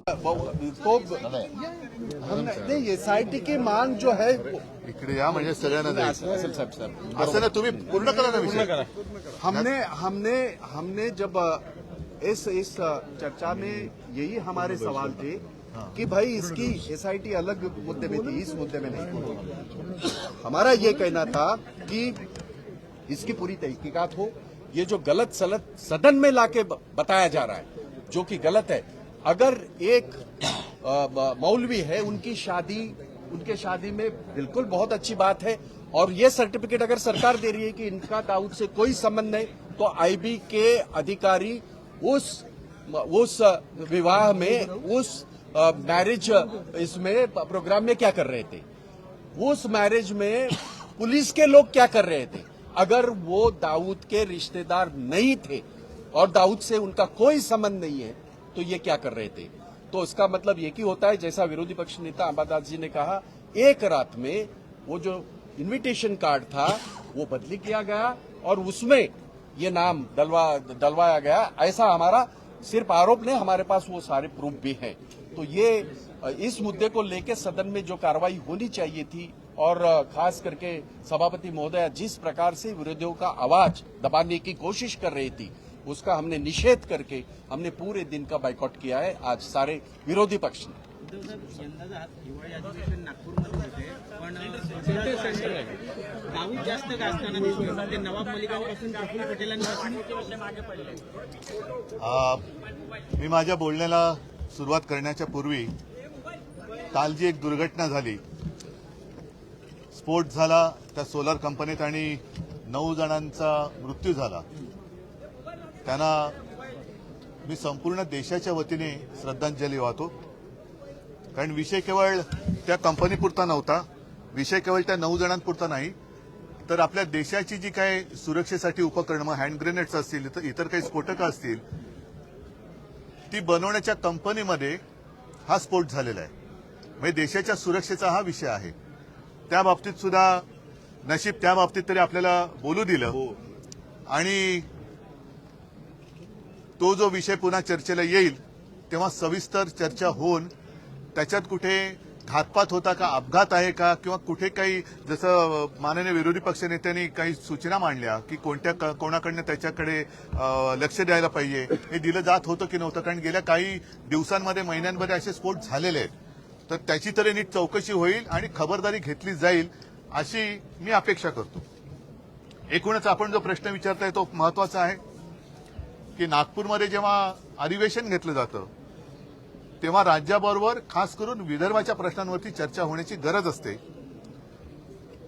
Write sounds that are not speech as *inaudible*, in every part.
तो हमने नहीं एस आई टी की मांग जो है इकडे या म्हणजे सगळ्यांना जायचं असेल साहेब सर असं ना तुम्ही पूर्ण करा ना विषय. हमने हमने हमने जब इस इस चर्चा में यही हमारे सवाल थे कि भाई इसकी एसआईटी अलग मुद्दे में थी इस मुद्दे में नहीं। हमारा ये कहना था कि इसकी पूरी तहकीकात हो। ये जो गलत सलत सदन में लाके बताया जा रहा है जो कि गलत है अगर एक मौलवी है, उनकी शादी, उनके शादी में बिल्कुल बहुत अच्छी बात है, और ये सर्टिफिकेट अगर सरकार दे रही है कि इनका दाऊद से कोई संबंध नहीं तो आईबी के अधिकारी उस उस विवाह में, उस मैरिज इसमें प्रोग्राम में क्या कर रहे थे? उस मैरिज में पुलिस के लोग क्या कर रहे थे? अगर वो दाऊद के रिश्तेदार नहीं थे, और दाऊद से उनका कोई संबंध नहीं है तो ये क्या कर रहे थे? तो इसका मतलब ये की होता है? जैसा विरोधी पक्ष नेता अंबादास जी ने कहा, एक रात में वो जो इनविटेशन कार्ड था, वो बदली किया गया और उसमें ये नाम डलवा, डलवाया गया। ऐसा हमारा सिर्फ़ आरोप नहीं, हमारे पास वो सारे प्रूफ भी हैं। तो ये, इस मुद्दे को लेकर सदन में जो कार्रवाई होनी चाहिए थी और, खास करके सभापति महोदया जिस प्रकार से विरोधियों का आवाज़ दबाने की कोशिश कर रही थी उसका हमने निषेध करके हमने पूरे दिन का बाइकआउट किया है। आज सारे विरोधी पक्ष ने। मी माझ्या बोलण्याला सुरुवात करण्याच्या पूर्वी काल जी एक दुर्घटना झाली. स्फोट झाला त्या सोलर कंपनीत आणि नऊ जणांचा मृत्यू झाला. त्यांना मी संपूर्ण देशाच्या वतीने श्रद्धांजली वाहतो. कारण विषय केवळ त्या कंपनीपुरता नव्हता. विषय केवळ त्या नऊ जणांपुरता नाही. तर आपल्या देशाची जी काय सुरक्षेसाठी उपकरणं हँड ग्रेनेड्स असतील इतर- इतर काही स्फोटकं असतील ती बनवण्याच्या कंपनीमध्ये हा स्फोट झालेला आहे. म्हणजे देशाच्या सुरक्षेचा हा विषय आहे. त्या बाबतीत सुद्धा नशीब त्या बाबतीत तरी आपल्याला बोलू दिलं. आणि तो जो विषय पुन्हा चर्चेला येईल तेव्हा सविस्तर चर्चा होऊन त्याच्यात कुठे घातपात होता का अपघात आहे का किंवा कुठे काही जसं माननीय विरोधी पक्षनेत्यांनी काही सूचना मांडल्या की कोणत्या क- कोणाकडनं त्याच्याकडे लक्ष द्यायला पाहिजे हे दिलं जात होतं की नव्हतं? कारण गेल्या काही दिवसांमध्ये महिन्यांमध्ये असे स्फोट झालेले आहेत. तर त्याची तरी नीट चौकशी होईल आणि खबरदारी घेतली जाईल अशी मी अपेक्षा करतो. एकूणच आपण जो प्रश्न विचारताय तो महत्त्वाचा आहे. की नागपूरमध्ये जेव्हा अधिवेशन घेतलं जातं तेव्हा राज्याबरोबर खास करून विदर्भाच्या प्रश्नांवरती चर्चा होण्याची गरज असते.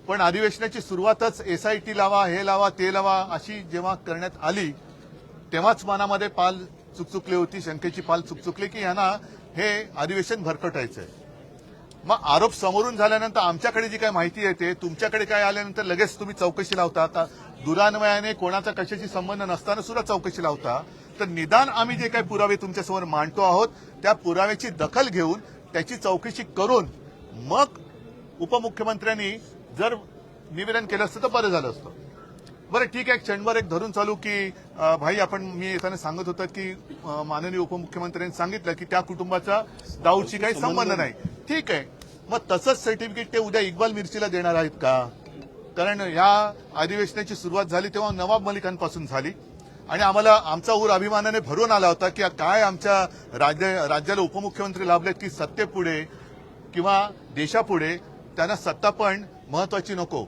पण अधिवेशनाची सुरुवातच एसआयटी लावा हे लावा ते लावा अशी जेव्हा करण्यात आली तेव्हाच मनामध्ये पाल चुकचुकली होती शंकेची पाल चुकचुकली की यांना हे अधिवेशन भरकटायचं आहे मग आरोप समोरून झाल्यानंतर आमच्याकडे जी काय माहिती येते तुमच्याकडे काय आल्यानंतर लगेच तुम्ही चौकशी लावता? आता दुरान्वयाने कोणाचा कशाशी संबंध नसताना सुद्धा चौकशी लावता. तर निदान आम्ही जे काही पुरावे तुमच्यासमोर मांडतो आहोत त्या पुराव्याची दखल घेऊन त्याची चौकशी करून मग उपमुख्यमंत्र्यांनी जर निवेदन केलं असतं तर बरं झालं असतं. बरं ठीक आहे क्षणभर एक धरून चालू की भाई आपण मी येताना सांगत होतं की माननीय उपमुख्यमंत्र्यांनी सांगितलं की त्या कुटुंबाचा दाऊदशी काही संबंध नाही. ठीक आहे मग तसंच सर्टिफिकेट ते उद्या इक्बाल मिरचीला देणार आहेत का? कारण या अधिवेशनाची सुरुवात झाली तेव्हा नवाब मलिकांपासून झाली. आणि आम्हाला आमचा ऊर अभिमानाने भरून आला होता की काय आमच्या राज्य राज्याला उपमुख्यमंत्री लाभलेत की सत्तेपुढे किंवा देशापुढे त्यांना सत्ता पण महत्वाची नको.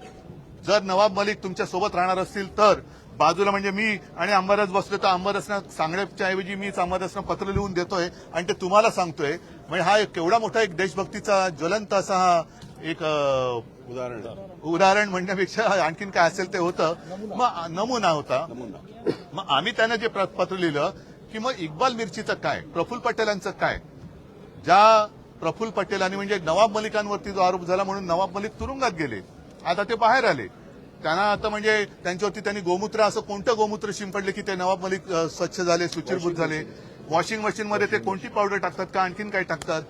जर नवाब मलिक तुमच्यासोबत राहणार असतील तर बाजूला म्हणजे मी आणि अंबादास बसलो तर अंबादासना सांगण्याच्या ऐवजी मीच अंबादासना पत्र लिहून देतोय आणि ते तुम्हाला सांगतोय. म्हणजे हा एक केवढा मोठा एक देशभक्तीचा ज्वलंत असा हा एक उदाहरण. उदाहरण म्हणण्यापेक्षा आणखीन काय असेल ते होतं. मग नमुना होता. मग आम्ही त्यांना जे पत्र लिहिलं की मग इक्बाल मिरचीचं काय प्रफुल्ल पटेलांचं काय? ज्या प्रफुल्ल पटेलांनी म्हणजे नवाब मलिकांवरती जो आरोप झाला म्हणून नवाब मलिक तुरुंगात गेले. आता ते बाहेर आले. त्यांना आता म्हणजे त्यांच्यावरती त्यांनी गोमूत्र असं कोणतं गोमूत्र शिंपडले की ते नवाब मलिक स्वच्छ झाले सुचिरभूत झाले? वॉशिंग मशीनमध्ये ते कोणती पावडर टाकतात का आणखीन काय टाकतात?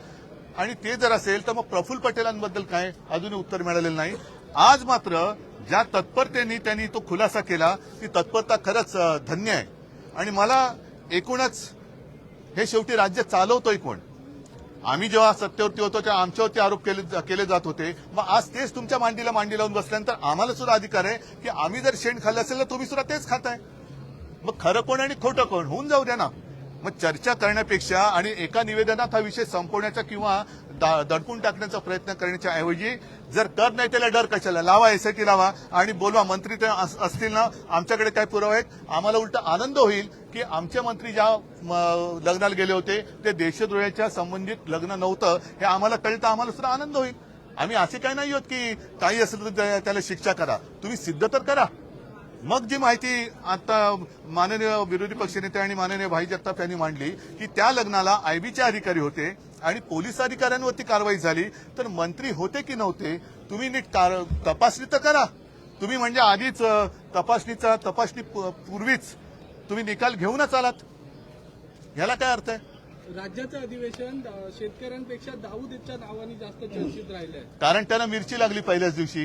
आणि ते जर असेल तर मग प्रफुल्ल पटेलांबद्दल काय अजूनही उत्तर मिळालेलं नाही. आज मात्र ज्या तत्परतेने त्यांनी तो खुलासा केला ती तत्परता खरंच धन्य आहे. आणि मला एकूणच हे शेवटी राज्य चालवतोय कोण? आम्ही जेव्हा सत्तेवरती होतो तेव्हा आमच्यावरती आरोप केले केले जात होते. मग आज तेच तुमच्या मांडीला मांडी लावून बसल्यानंतर आम्हाला सुद्धा अधिकार आहे की आम्ही जर शेण खाल्लं असेल तर तुम्ही सुद्धा तेच खाताय. मग खरं कोण आणि खोटं कोण? होऊन जाऊ द्या ना. मग चर्चा करण्यापेक्षा आणि एका निवेदनात हा विषय संपवण्याचा किंवा दा- दडपून टाकण्याचा प्रयत्न करण्याच्या ऐवजी जर कर नाही त्याला डर कशाला? लावा एसआयटी लावा आणि बोलवा मंत्री ते असतील ना? आमच्याकडे काय पुरावे आहेत? आम्हाला उलट आनंद होईल की आमचे मंत्री ज्या लग्नाला गेले होते ते देशद्रोहाच्या संबंधित लग्न नव्हतं हे आम्हाला कळतं आम्हाला सुद्धा आनंद होईल. आम्ही असे काही नाही आहोत की काही असेल तर त्या- त्याला शिक्षा करा. तुम्ही सिद्ध तर करा. मग जी माहिती आता माननीय विरोधी पक्षनेते आणि माननीय भाई जगताप यांनी मांडली की त्या लग्नाला आयबीचे अधिकारी होते आणि पोलीस अधिकाऱ्यांवरती कारवाई झाली तर मंत्री होते की नव्हते तुम्ही नीट तपासणी तर करा. तुम्ही म्हणजे आधीच तपासणीचा तपासणी पूर्वीच तुम्ही निकाल घेऊनच आलात. ह्याला काय अर्थ आहे? राज्याचं अधिवेशन शेतकऱ्यांपेक्षा दाऊद यांच्या नावाने जास्त चर्चित राहिलंय. कारण त्यांना मिरची लागली पहिल्याच दिवशी.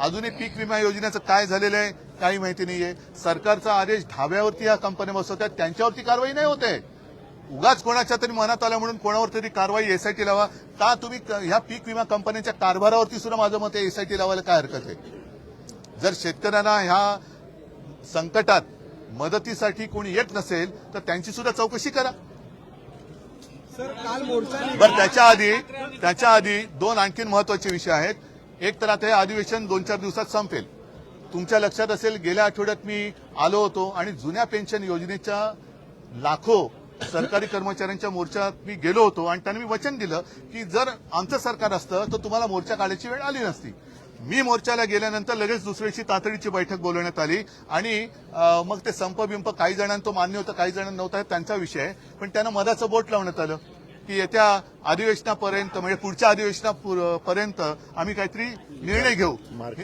अजूनही पीक विमा योजनेचं काय झालेलं आहे काही माहिती नाहीये. सरकारचा आदेश ढाब्यावरती या कंपन्या बसवतात त्यांच्यावरती कारवाई नाही होते उगाच कोणाच्या तरी मनात आल्या म्हणून कोणावर तरी कारवाई एसआयटी लावा. का तुम्ही ह्या पीक विमा कंपन्यांच्या कारभारावरती सुद्धा माझं मत आहे एसआयटी लावायला काय हरकत आहे? जर शेतकऱ्यांना ह्या संकटात मदतीसाठी कोणी येत नसेल तर त्यांची सुद्धा चौकशी करा. सर काल मोर्चा बरं त्याच्या आधी त्याच्या आधी दोन आणखीन महत्त्वाचे विषय आहेत. एक तर आता हे अधिवेशन दोन चार दिवसात संपेल. तुमच्या लक्षात असेल गेल्या आठवड्यात मी आलो होतो आणि जुन्या पेन्शन योजनेच्या लाखो सरकारी कर्मचाऱ्यांच्या मोर्चात मी गेलो होतो आणि त्यांनी मी वचन दिलं की जर आमचं सरकार असतं तर तुम्हाला मोर्चा काढायची वेळ आली नसती. मी मोर्चाला गेल्यानंतर लगेच दुसऱ्याची तातडीची बैठक बोलवण्यात आली आणि मग ते संप बिंप काही जणांना तो मान्य होतं काही जणांना नव्हता त्यांचा विषय आहे. पण त्यांना मधाचं बोट लावण्यात आलं. की येत्या अधिवेशनापर्यंत म्हणजे पुढच्या अधिवेशनापर्यंत आम्ही काहीतरी निर्णय घेऊ. मार्च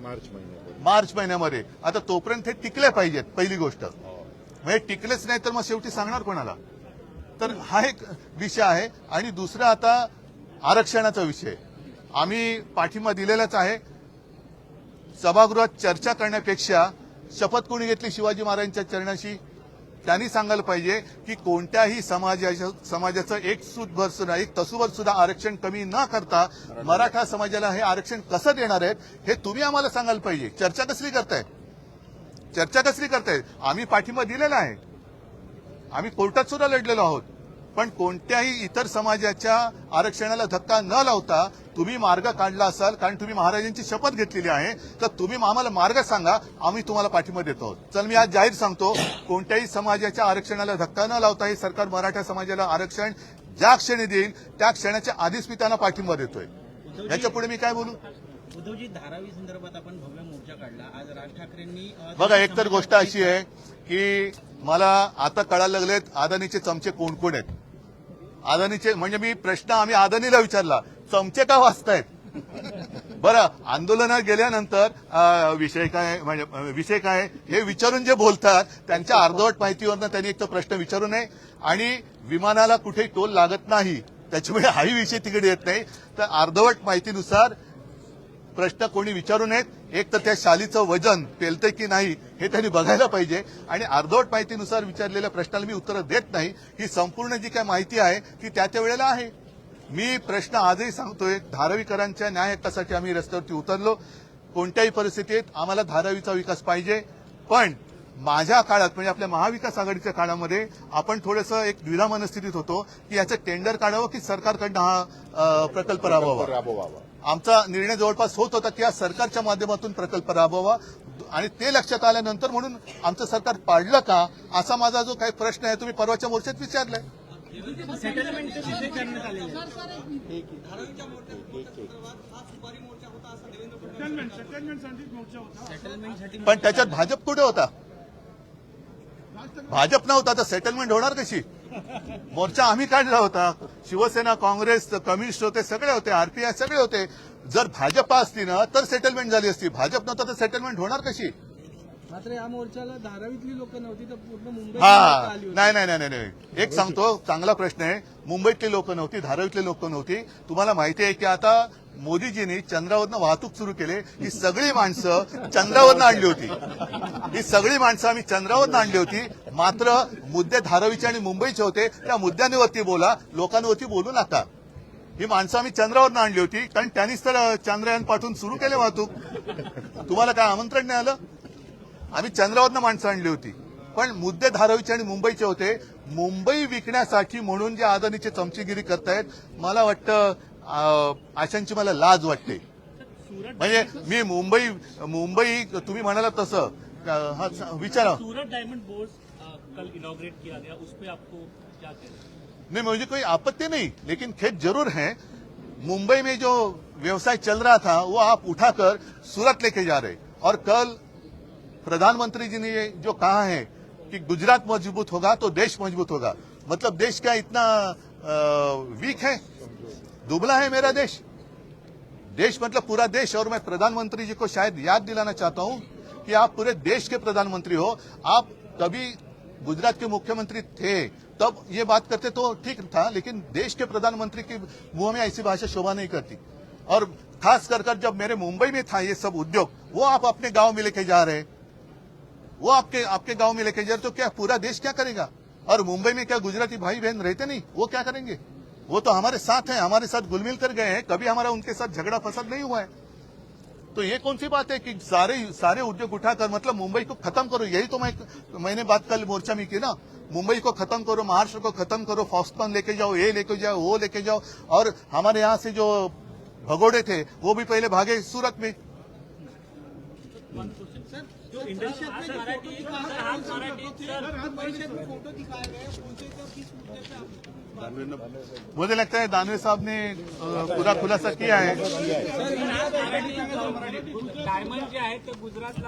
मार्च महिन्यात. मार्च महिन्यामध्ये. आता तोपर्यंत हे टिकले पाहिजेत पहिली गोष्ट. म्हणजे टिकलेच नाही तर मग शेवटी सांगणार कोणाला? तर हा एक विषय आहे. आणि दुसरा आता आरक्षणाचा विषय. आम्ही पाठिंबा दिलेलाच आहे. सभागृहात चर्चा करण्यापेक्षा शपथ कोणी घेतली शिवाजी महाराजांच्या चरणाशी? त्यांनी सांगायला पाहिजे की कोणत्याही समाजाच्या समाजाचं एक सुतभर सुद्धा एक तसूभर सुद्धा आरक्षण कमी न करता मराठा समाजाला हे आरक्षण कसं देणार आहेत हे तुम्ही आम्हाला सांगायला पाहिजे. चर्चा कसली करताय चर्चा कसली करताय आम्ही पाठिंबा दिलेला आहे. आम्ही कोर्टात सुद्धा लढलेलो आहोत. पण कोणत्याही इतर समाजाच्या आरक्षणाला धक्का न लावता तुम्ही मार्ग काढला असाल कारण तुम्ही महाराजांची शपथ घेतलेली आहे तर तुम्ही आम्हाला मार्ग सांगा आम्ही तुम्हाला पाठिंबा देतो. चल मी आज जाहीर सांगतो कोणत्याही समाजाच्या आरक्षणाला धक्का न लावता हे सरकार मराठा समाजाला आरक्षण ज्या क्षणी देईल त्या क्षणाच्या आधीच मी त्यांना पाठिंबा देतोय. याच्यापुढे मी काय बोलू? उद्धवजी धारावी संदर्भात आपण भव्य मोर्चा काढला. आज राज ठाकरेंनी बघा एक तर गोष्ट अशी आहे की मला आता कळायला लागलेत अदानीचे चमचे कोण कोण आहेत? अदानीचे म्हणजे मी प्रश्न आम्ही अदानीला विचारला चमचे का वाचतायत बरं आंदोलनात गेल्यानंतर विषय काय म्हणजे विषय काय हे विचारून जे बोलतात त्यांच्या अर्धवट माहितीवरनं त्यांनी एक तर प्रश्न विचारू नये. आणि विमानाला कुठेही टोल लागत नाही त्याच्यामुळे *laughs* हाही विषय तिकडे येत नाही. तर अर्धवट माहितीनुसार प्रश्न कोणी विचारू नयेत. एक तर त्या शालीचं वजन पेलतंय की नाही हे त्यांनी बघायला पाहिजे. आणि अर्धवट माहितीनुसार विचारलेल्या प्रश्नाला मी उत्तरं देत नाही. ही संपूर्ण जी काय माहिती आहे ती त्या त्या वेळेला आहे. मी प्रश्न आजही सांगतोय धारावीकरांच्या न्याय हक्कासाठी आम्ही रस्त्यावरती उतरलो. कोणत्याही परिस्थितीत आम्हाला धारावीचा विकास पाहिजे. पण माझ्या काळात म्हणजे आपल्या महाविकास आघाडीच्या काळामध्ये आपण थोडंसं एक द्विधा मनस्थितीत होतो की याचं टेंडर काढावं की सरकारकडनं हा प्रकल्प राबवावा? राबवावा. आमचा निर्णय जवळपास होत होता की या सरकारच्या माध्यमातून प्रकल्प राबवावा. आणि ते लक्षात आल्यानंतर म्हणून आमचं सरकार पाडलं का असा माझा जो काही प्रश्न आहे तुम्ही परवाच्या मोर्चात विचारलाय. करण्यात. सेटलमेंटसाठी पण त्याच्यात भाजप कुठे होता? भाजप नव्हता तर सेटलमेंट होणार कशी? मोर्चा आम्ही काढला होता. शिवसेना काँग्रेस कम्युनिस्ट होते सगळे होते आरपीआय सगळे होते. जर भाजप असती ना तर सेटलमेंट झाली असती. भाजप नव्हता तर सेटलमेंट होणार कशी? मात्र या मोर्चाला धारावीतली लोक नव्हती तर पूर्ण मुंबई हा. नाही नाही नाही नाही एक सांगतो चांगला प्रश्न आहे. मुंबईतली लोक नव्हती धारावीतली लोक नव्हती. तुम्हाला माहिती आहे की आता मोदीजींनी चंद्रावरनं वाहतूक सुरू केली. ही सगळी माणसं चंद्रावरनं आणली होती. ही सगळी माणसं आम्ही चंद्रावरनं आणली होती. मात्र मुद्दे धारावीचे आणि मुंबईचे होते. त्या मुद्द्यांवरती बोला लोकांवरती बोलू नका. ही माणसं आम्ही चंद्रावरनं आणली होती. कारण त्यांनीच तर चंद्रयान पाठवून सुरू केले वाहतूक. तुम्हाला काय आमंत्रण नाही आलं? आम्ही चंद्रावरनं माणसं आणली होती. पण मुद्दे धारावीचे आणि मुंबईचे होते. मुंबई विकण्यासाठी म्हणून जे अदानीचे चमचीगिरी करतायत मला वाटतं अं, अशांची मला लाज वाटते. म्हणजे मी मुंबई मुंबई तुम्ही म्हणाला तसं. हा, विचारा. सूरत डायमंड बोर्ड कल इनॉग्रेट किया गया. उस पर आपको क्या कहना? नहीं मुझे कोई आपत्ति नहीं लेकिन खेत जरूर है। मुंबई में जो व्यवसाय चल रहा था वो आप उठाकर सूरत लेके जा रहे और कल प्रधानमंत्री जी ने जो कहा है कि गुजरात मज़बूत होगा तो देश मज़बूत होगा। मतलब देश क्या इतना वीक है? दुबला है मेरा देश। देश मतलब पूरा देश। और मैं प्रधानमंत्री जी को शायद याद दिलाना चाहता हूँ कि आप पूरे देश के प्रधानमंत्री हो। आप कभी गुजरात के मुख्यमंत्री थे, तब ये बात करते तो ठीक था, लेकिन देश के प्रधानमंत्री के मुँह में ऐसी भाषा शोभा नहीं करती। और खास कर जब मेरे मुंबई में था ये सब उद्योग, वो आप अपने गाँव में लेके जा रहे हैं। वो आपके आपके गाँव में लेके जा रहे तो क्या पूरा देश क्या करेगा? और मुंबई में क्या गुजराती भाई बहन रहते नहीं? वो क्या करेंगे? वो तो हमारे साथ हैं, हमारे साथ घुल मिल कर गए हैं, कभी हमारा उनके साथ झगड़ा फसाद नहीं हुआ है। तो ये कौन सी बात है कि सारे सारे उद्योग उठाकर मतलब मुंबई को खत्म करो? यही तो मैं, मैंने बात कल मोर्चा में की ना। मुंबई को खत्म करो, महाराष्ट्र को खत्म करो फॉक्सकॉन लेके जाओ, ये लेके जाओ, वो लेके जाओ। और हमारे यहाँ से जो भगोड़े थे, वो भी पहले भागे सूरत में। मुझे लगता है दानवे साहब ने पूरा खुलासा किया है। ते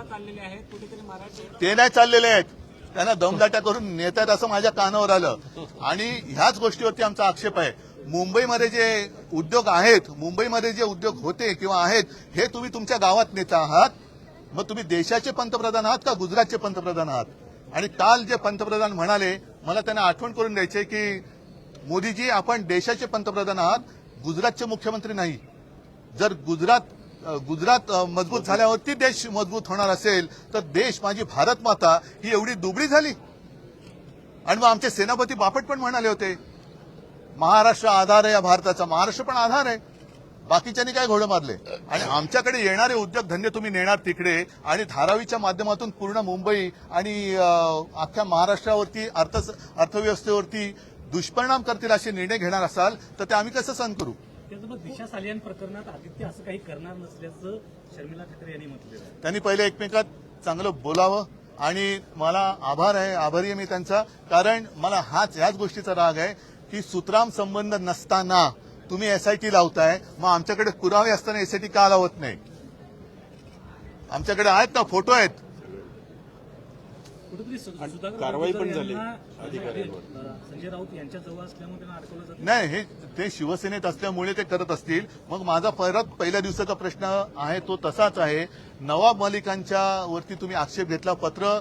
चाललेले आहेत. नाही चाललेले आहेत त्यांना दमदाटा करून नेतात असं माझ्या कानावर आलं. आणि ह्याच गोष्टीवरती आमचा आक्षेप आहे. मुंबईमध्ये जे उद्योग आहेत मुंबईमध्ये जे उद्योग होते किंवा आहेत हे तुम्ही तुमच्या गावात नेता आहात. मग तुम्ही देशाचे पंतप्रधान आहात का गुजरातचे पंतप्रधान आहात? आणि काल जे पंतप्रधान म्हणाले मला त्यांना आठवण करून द्यायचे की मोदीजी आपण देशाचे पंतप्रधान आहात गुजरातचे मुख्यमंत्री नाही. जर गुजरात गुजरात मजबूत झाल्यावरती देश मजबूत होणार असेल तर देश माझी भारत माता ही एवढी दुबळी झाली. आणि मग आमचे सेनापती बापट पण म्हणाले होते महाराष्ट्र आधार आहे या भारताचा महाराष्ट्र पण आधार आहे. बाकीच्यांनी काय घोडं मारले? आणि आमच्याकडे येणारे उद्योगधंदे तुम्ही नेणार तिकडे आणि धारावीच्या माध्यमातून पूर्ण मुंबई आणि अख्ख्या महाराष्ट्रावरती अर्थ अर्थव्यवस्थेवरती दुष्परिणाम करतील असे निर्णय घेणार असाल तर ते आम्ही कसं सहन करू? दिशा सालियन प्रकरणात आदित्य असं काही करणार नसल्याचं शर्मिला ठाकरे यांनी म्हटलेलं आहे. त्यांनी पहिले एकमेकात चांगलं बोलावं आणि मला आभार आहे आभारी आहे मी त्यांचा कारण मला हाच ह्याच गोष्टीचा राग आहे की सुतराम संबंध नसताना तुम्ही एसआयटी लावताय मग आमच्याकडे पुरावे असताना एसआयटी का लावत नाही? आमच्याकडे आहेत ना फोटो आहेत. कुठेतरी कारवाई पण झाली यांना, अ, संजय राऊत यांच्या जवळ असल्यामुळे त्यांना अडकवलं जातं. नाही हे ते शिवसेनेत असल्यामुळे ते करत असतील. मग माझा परत पहिल्या दिवसाचा प्रश्न आहे तो तसाच आहे. नवाब मलिकांच्या वरती तुम्ही आक्षेप घेतला. पत्र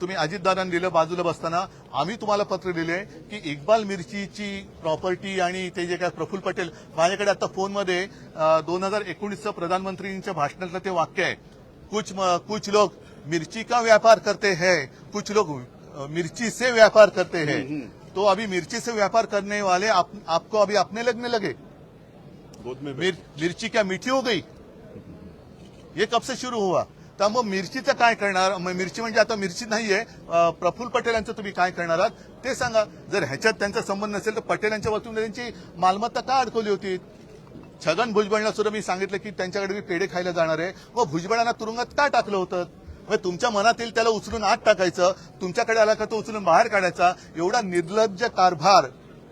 तुम्ही अजितदारांनी दिलं बाजूला बसताना. आम्ही तुम्हाला पत्र दिले की इक्बाल मिर्चीची प्रॉपर्टी आणि ते जे काय प्रफुल्ल पटेल माझ्याकडे आता फोनमध्ये दोन हजार एकोणीसचं प्रधानमंत्रींच्या भाषणातलं ते वाक्य आहे. कुछ म- कुछ लोग मिर्ची का व्यापार करते हैं? कुछ लोग मिर्ची से व्यापार करते हैं। तो अभी मिर्ची से व्यापार करने वाले आप, आपको अभी अपने लगने लगे? गोद में मिर, मिर्ची क्या मीठी हो गई? ये कब से शुरू हुआ? तर मग मिरचीचं काय करणार? मिरची म्हणजे आता मिरची नाहीये प्रफुल्ल पटेल यांचं तुम्ही काय करणार आहात? ते सांगा. जर ह्याच्यात त्यांचा संबंध नसेल तर पटेल यांच्या वतीने त्यांची मालमत्ता का अडकवली होती? छगन भुजबळला सुद्धा मी सांगितलं की त्यांच्याकडे मी पेढे खायला जाणार आहे. व भुजबळांना तुरुंगात का टाकलं होतं? मग तुमच्या मनातील त्याला उचलून आत टाकायचं तुमच्याकडे आला का तो उचलून बाहेर काढायचा एवढा निर्लज्ज कारभार.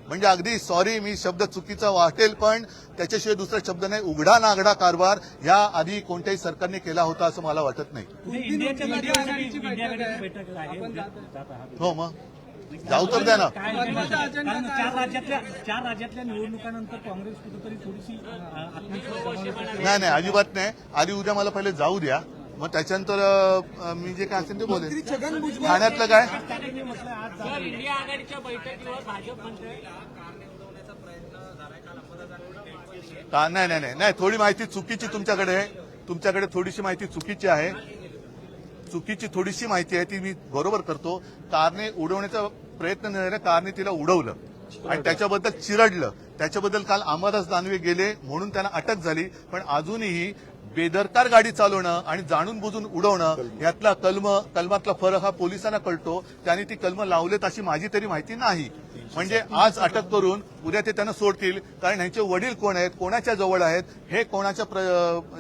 म्हणजे अगदी सॉरी मी शब्द चुकीचा वाटेल पण त्याच्याशिवाय दुसरा शब्द नाही उघडा नागडा कारभार या आधी कोणत्याही सरकारने केला होता असं मला वाटत नाही. हो मग. जाऊ तर द्या ना. चार राज्यातल्या चार राज्यातल्या निवडणुकांनंतर काँग्रेस कुठेतरी थोडीशी नाही नाही अजिबात नाही. आधी उद्या मला पहिले जाऊ द्या. मग त्याच्यानंतर मी जे काय असेल ते बोलेन. भुजबळ ठाण्यातलं काय. इंडिया आघाडीच्या बैठकीवर भाजप नाही नाही नाही नाही थोडी माहिती चुकीची तुमच्याकडे आहे. तुमच्याकडे थोडीशी माहिती चुकीची आहे. चुकीची थोडीशी माहिती आहे ती मी बरोबर करतो. कारने उडवण्याचा प्रयत्न न झाला कारने तिला उडवलं. आणि त्याच्याबद्दल चिरडलं. त्याच्याबद्दल काल अंबादास दानवे गेले म्हणून त्यांना अटक झाली. पण अजूनही बेदरकार गाडी चालवणं आणि जाणून बुजून उडवणं यातला कलम कलमातला फरक हा पोलिसांना कळतो. त्यांनी ती कलम लावलेत अशी माझी तरी माहिती नाही. म्हणजे आज अटक करून उद्या ते त्यांना सोडतील. कारण ह्यांचे वडील कोण आहेत कोणाच्या जवळ आहेत हे कोणाच्या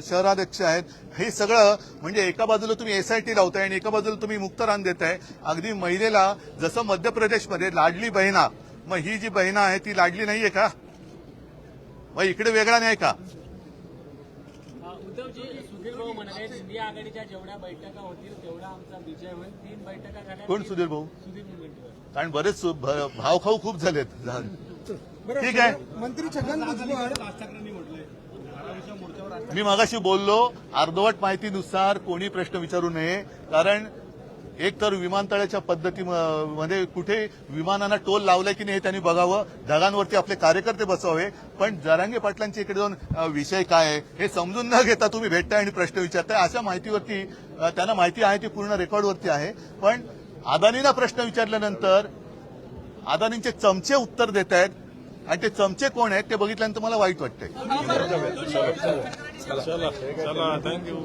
शहराध्यक्ष आहेत हे सगळं म्हणजे एका बाजूला तुम्ही एसआयटी लावताय आणि एका बाजूला तुम्ही मुक्तरान देताय. अगदी महिलेला जसं मध्य प्रदेशमध्ये लाडली बहिणा मग ही जी बहिणा आहे ती लाडली नाहीये का? मग इकडे वेगळा नाही का? उद्धवजी सुधीर भाऊ म्हणाले इंडिया आघाडीच्या जेवढ्या बैठका होतील तेवढा आमचा विजय होईल. तीन बैठका झाल्या कोण सुधीर भाऊ? सुधीर मुनगंटीवार. कारण बरेच सु- भ- भावखाऊ खूप झालेत. ठीक आहे. मंत्री छगन भुजबळ मी मगाशी बोललो अर्धवट माहितीनुसार कोणी प्रश्न विचारू नये कारण एक तर विमानतळाच्या पद्धतीमध्ये कुठे विमानांना टोल लावलाय की नाही हे त्यांनी बघावं ढगांवरती आपले कार्यकर्ते बसवावे पण जरांगे पाटलांच्या इकडे जाऊन विषय काय आहे हे समजून न घेता तुम्ही भेटताय आणि प्रश्न विचारताय अशा माहितीवरती त्यांना माहिती आहे ती पूर्ण रेकॉर्डवरती आहे. पण अदानींना प्रश्न विचारल्यानंतर अदानींचे चमचे उत्तर देत आहेत आणि ते चमचे कोण आहेत ते बघितल्यानंतर मला वाईट वाटतंय. थँक्यू